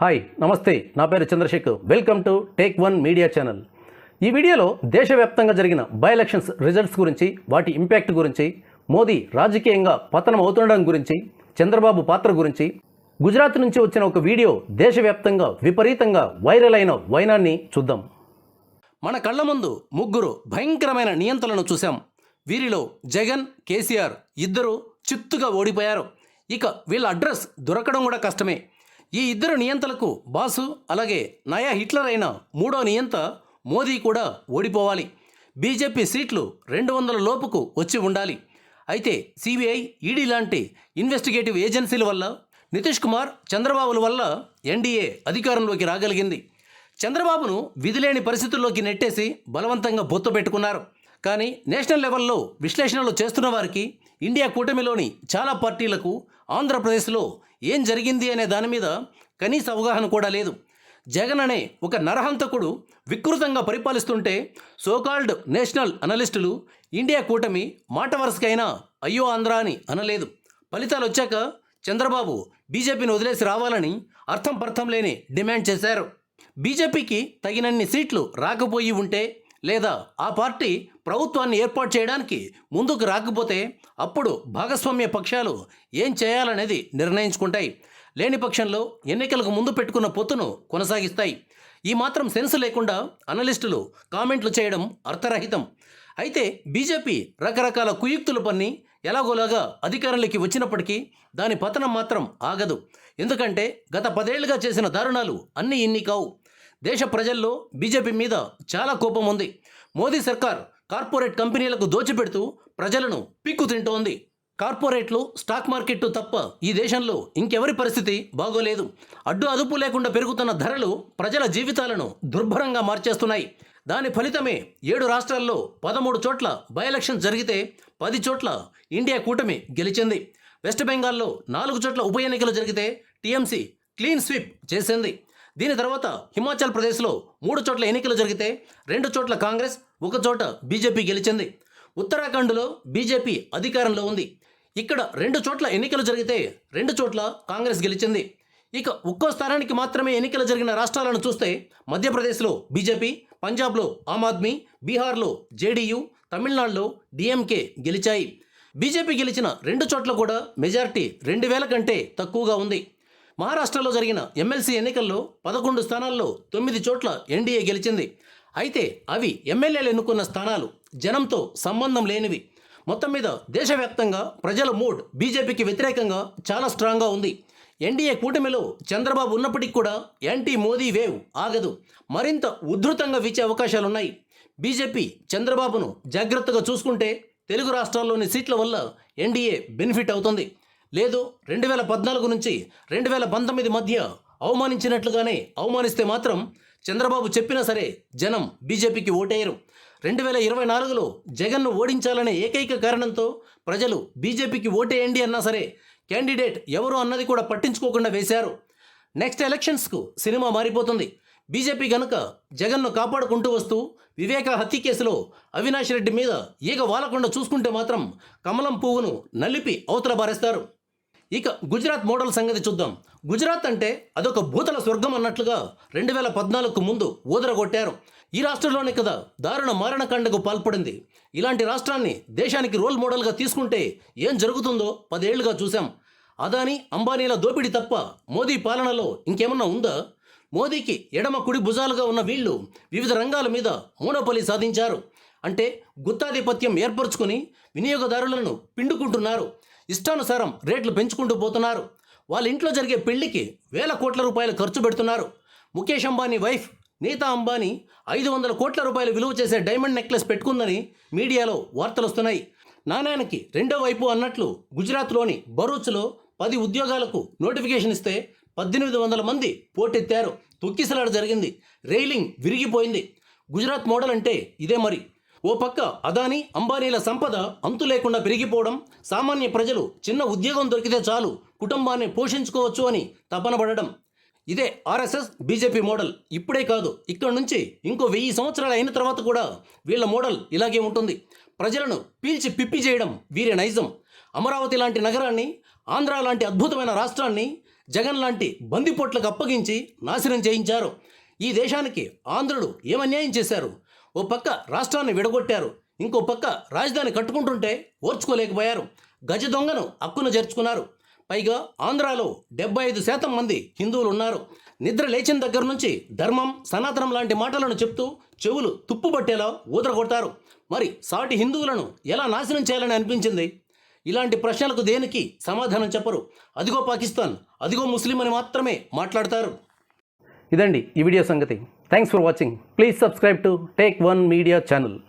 Hi నమస్తే నా పేరు Chandrashekar welcome to Take One media channel ఈ వీడియోలో దేశవ్యాప్తంగా జరిగిన బై ఎలక్షన్స్ రిజల్ట్స్ గురించి వాటి ఇంపాక్ట్ గురించి మోదీ రాజకీయంగా పతనం అవుతుండడం గురించి చంద్రబాబు పాత్ర గురించి గుజరాత్ నుంచి వచ్చిన ఒక వీడియో దేశవ్యాప్తంగా విపరీతంగా వైరల్ అయిన వైనాన్ని చూద్దాం మన కళ్ళ ముందు ముగ్గురు భయంకరమైన నియంత్రణను చూశాం వీరిలో జగన్ కేసీఆర్ ఇద్దరు చిత్తుగా ఓడిపోయారు ఇక వీళ్ళ అడ్రస్ దొరకడం కూడా కష్టమే ఈ ఇద్దరు నియంతలకు బాసు అలాగే నయా హిట్లర్ అయిన మూడో నియంత మోదీ కూడా ఓడిపోవాలి బీజేపీ సీట్లు రెండు వందల లోపుకు వచ్చి ఉండాలి అయితే సిబిఐ ఈడీ లాంటి ఇన్వెస్టిగేటివ్ ఏజెన్సీల వల్ల నితీష్ కుమార్ చంద్రబాబుల వల్ల ఎన్డీఏ అధికారంలోకి రాగలిగింది చంద్రబాబును విధిలేని పరిస్థితుల్లోకి నెట్టేసి బలవంతంగా బొత్తు పెట్టుకున్నారు కానీ నేషనల్ లెవెల్లో విశ్లేషణలు చేస్తున్న వారికి ఇండియా కూటమిలోని చాలా పార్టీలకు ఆంధ్రప్రదేశ్లో ఏం జరిగింది అనే దాని మీద కనీస అవగాహన కూడా లేదు జగన్ అనే ఒక నరహంతకుడు వికృతంగా పరిపాలిస్తుంటే సోకాల్డ్ నేషనల్ అనలిస్టులు ఇండియా కూటమి మాట వరుసకైనా అయ్యో ఆంధ్ర అని అనలేదు ఫలితాలు వచ్చాక చంద్రబాబు బీజేపీని వదిలేసి రావాలని అర్థం పర్థం లేని డిమాండ్ చేశారు బీజేపీకి తగినన్ని సీట్లు రాకపోయి ఉంటే లేదా ఆ పార్టీ ప్రభుత్వాన్ని ఏర్పాటు చేయడానికి ముందుకు రాకపోతే అప్పుడు భాగస్వామ్య పక్షాలు ఏం చేయాలనేది నిర్ణయించుకుంటాయి లేని పక్షంలో ఎన్నికలకు ముందు పెట్టుకున్న పొత్తును కొనసాగిస్తాయి ఈ మాత్రం సెన్స్ లేకుండా అనలిస్టులు కామెంట్లు చేయడం అర్థరహితం అయితే బీజేపీ రకరకాల కుయుక్తులు పన్ని ఎలాగోలాగా అధికారంలోకి వచ్చినప్పటికీ దాని పతనం మాత్రం ఆగదు ఎందుకంటే గత పదేళ్లుగా చేసిన దారుణాలు అన్నీ ఇన్ని కావు దేశ ప్రజల్లో బీజేపీ మీద చాలా కోపం ఉంది మోదీ సర్కార్ కార్పొరేట్ కంపెనీలకు దోచిపెడుతూ ప్రజలను పిక్కు తింటోంది కార్పొరేట్లు స్టాక్ మార్కెట్టు తప్ప ఈ దేశంలో ఇంకెవరి పరిస్థితి బాగోలేదు అడ్డు అదుపు లేకుండా పెరుగుతున్న ధరలు ప్రజల జీవితాలను దుర్భరంగా మార్చేస్తున్నాయి దాని ఫలితమే ఏడు రాష్ట్రాల్లో పదమూడు చోట్ల బై ఎలక్షన్ జరిగితే పది చోట్ల ఇండియా కూటమి గెలిచింది వెస్ట్ బెంగాల్లో నాలుగు చోట్ల ఉప ఎన్నికలు జరిగితే టీఎంసీ క్లీన్ స్వీప్ చేసింది దీని తర్వాత హిమాచల్ ప్రదేశ్లో మూడు చోట్ల ఎన్నికలు జరిగితే రెండు చోట్ల కాంగ్రెస్ ఒక చోట బీజేపీ గెలిచింది ఉత్తరాఖండ్లో బీజేపీ అధికారంలో ఉంది ఇక్కడ రెండు చోట్ల ఎన్నికలు జరిగితే రెండు చోట్ల కాంగ్రెస్ గెలిచింది ఇక ఒక్కో స్థానానికి మాత్రమే ఎన్నికలు జరిగిన రాష్ట్రాలను చూస్తే మధ్యప్రదేశ్లో బీజేపీ పంజాబ్లో ఆమ్ ఆద్మీ బీహార్లో జేడీయూ తమిళనాడులో డిఎంకే గెలిచాయి బీజేపీ గెలిచిన రెండు చోట్ల కూడా మెజారిటీ రెండు వేల కంటే తక్కువగా ఉంది మహారాష్ట్రలో జరిగిన ఎమ్మెల్సీ ఎన్నికల్లో పదకొండు స్థానాల్లో తొమ్మిది చోట్ల ఎన్డీఏ గెలిచింది అయితే అవి ఎమ్మెల్యేలు ఎన్నుకున్న స్థానాలు జనంతో సంబంధం లేనివి మొత్తం మీద దేశవ్యాప్తంగా ప్రజల మూడ్ బీజేపీకి వ్యతిరేకంగా చాలా స్ట్రాంగ్గా ఉంది ఎన్డీఏ కూటమిలో చంద్రబాబు ఉన్నప్పటికీ కూడా యాంటీ మోదీ వేవ్ ఆగదు మరింత ఉధృతంగా వీచే అవకాశాలున్నాయి బీజేపీ చంద్రబాబును జాగ్రత్తగా చూసుకుంటే తెలుగు రాష్ట్రాల్లోని సీట్ల వల్ల ఎన్డీఏ బెనిఫిట్ అవుతుంది లేదు రెండు వేల పద్నాలుగు నుంచి రెండు వేల పంతొమ్మిది మధ్య అవమానించినట్లుగానే అవమానిస్తే మాత్రం చంద్రబాబు చెప్పినా సరే జనం బీజేపీకి ఓటేయరు రెండు వేల ఇరవై నాలుగులో జగన్ను ఓడించాలనే ఏకైక కారణంతో ప్రజలు బీజేపీకి ఓటేయండి అన్నా సరే క్యాండిడేట్ ఎవరు అన్నది కూడా పట్టించుకోకుండా వేశారు నెక్స్ట్ ఎలక్షన్స్కు సినిమా మారిపోతుంది బీజేపీ గనుక జగన్ను కాపాడుకుంటూ వస్తూ వివేక హత్య కేసులో అవినాష్ రెడ్డి మీద ఈగ వాలకుండా చూసుకుంటే మాత్రం కమలం పువ్వును నలిపి అవతల బారేస్తారు ఇక గుజరాత్ మోడల్ సంగతి చూద్దాం గుజరాత్ అంటే అదొక భూతల స్వర్గం అన్నట్లుగా రెండు వేల పద్నాలుగుకు ముందు ఊదరగొట్టారు ఈ రాష్ట్రంలోనే కదా దారుణ మారణకాండకు పాల్పడింది ఇలాంటి రాష్ట్రాన్ని దేశానికి రోల్ మోడల్గా తీసుకుంటే ఏం జరుగుతుందో పదేళ్లుగా చూశాం అదాని అంబానీల దోపిడి తప్ప మోదీ పాలనలో ఇంకేమన్నా ఉందా మోదీకి ఎడమ కుడి భుజాలుగా ఉన్న వీళ్ళు వివిధ రంగాల మీద మోనోపలి సాధించారు అంటే గుత్తాధిపత్యం ఏర్పరచుకుని వినియోగదారులను పిండుకుంటున్నారు ఇష్టానుసారం రేట్లు పెంచుకుంటూ పోతున్నారు వాళ్ళ ఇంట్లో జరిగే పెళ్లికి వేల కోట్ల రూపాయలు ఖర్చు పెడుతున్నారు ముఖేష్ అంబానీ వైఫ్ నీతా అంబానీ ఐదు వందల కోట్ల రూపాయలు విలువ చేసే డైమండ్ నెక్లెస్ పెట్టుకుందని మీడియాలో వార్తలు వస్తున్నాయి నాణ్యానికి రెండో వైపు అన్నట్లు గుజరాత్లోని భరూచ్లో పది ఉద్యోగాలకు నోటిఫికేషన్ ఇస్తే పద్దెనిమిది వందల మంది పోటెత్తారు తొక్కిసలాడ జరిగింది రైలింగ్ విరిగిపోయింది గుజరాత్ మోడల్ అంటే ఇదే మరి ఓ పక్క అదాని అంబానీల సంపద అంతు లేకుండా పెరిగిపోవడం సామాన్య ప్రజలు చిన్న ఉద్యోగం దొరికితే చాలు కుటుంబాన్ని పోషించుకోవచ్చు అని తపనబడడం ఇదే ఆర్ఎస్ఎస్ బీజేపీ మోడల్ ఇప్పుడే కాదు ఇక్కడ నుంచి ఇంకో వెయ్యి సంవత్సరాలు అయిన తర్వాత కూడా వీళ్ళ మోడల్ ఇలాగే ఉంటుంది ప్రజలను పీల్చి పిప్పి చేయడం వీరి నైజం అమరావతి లాంటి నగరాన్ని ఆంధ్ర లాంటి అద్భుతమైన రాష్ట్రాన్ని జగన్ లాంటి బందిపోట్లకు అప్పగించి నాశనం చేయించారు ఈ దేశానికి ఆంధ్రులు ఏమన్యాయం చేశారు ఓ పక్క రాష్ట్రాన్ని విడగొట్టారు ఇంకో పక్క రాజధాని కట్టుకుంటుంటే ఓర్చుకోలేకపోయారు గజ దొంగను హక్కును చేర్చుకున్నారు పైగా ఆంధ్రాలో డెబ్బై ఐదు శాతం మంది హిందువులు ఉన్నారు నిద్ర లేచిన దగ్గర నుంచి ధర్మం సనాతనం లాంటి మాటలను చెప్తూ చెవులు తుప్పుబట్టేలా కొడతారు మరి సాటి హిందువులను ఎలా నాశనం చేయాలని అనిపించింది ఇలాంటి ప్రశ్నలకు దేనికి సమాధానం చెప్పరు అదిగో పాకిస్తాన్ అదిగో ముస్లిం అని మాత్రమే మాట్లాడతారు ఇదండి ఈ వీడియో సంగతి Thanks for watching. Please subscribe to Take One Media channel.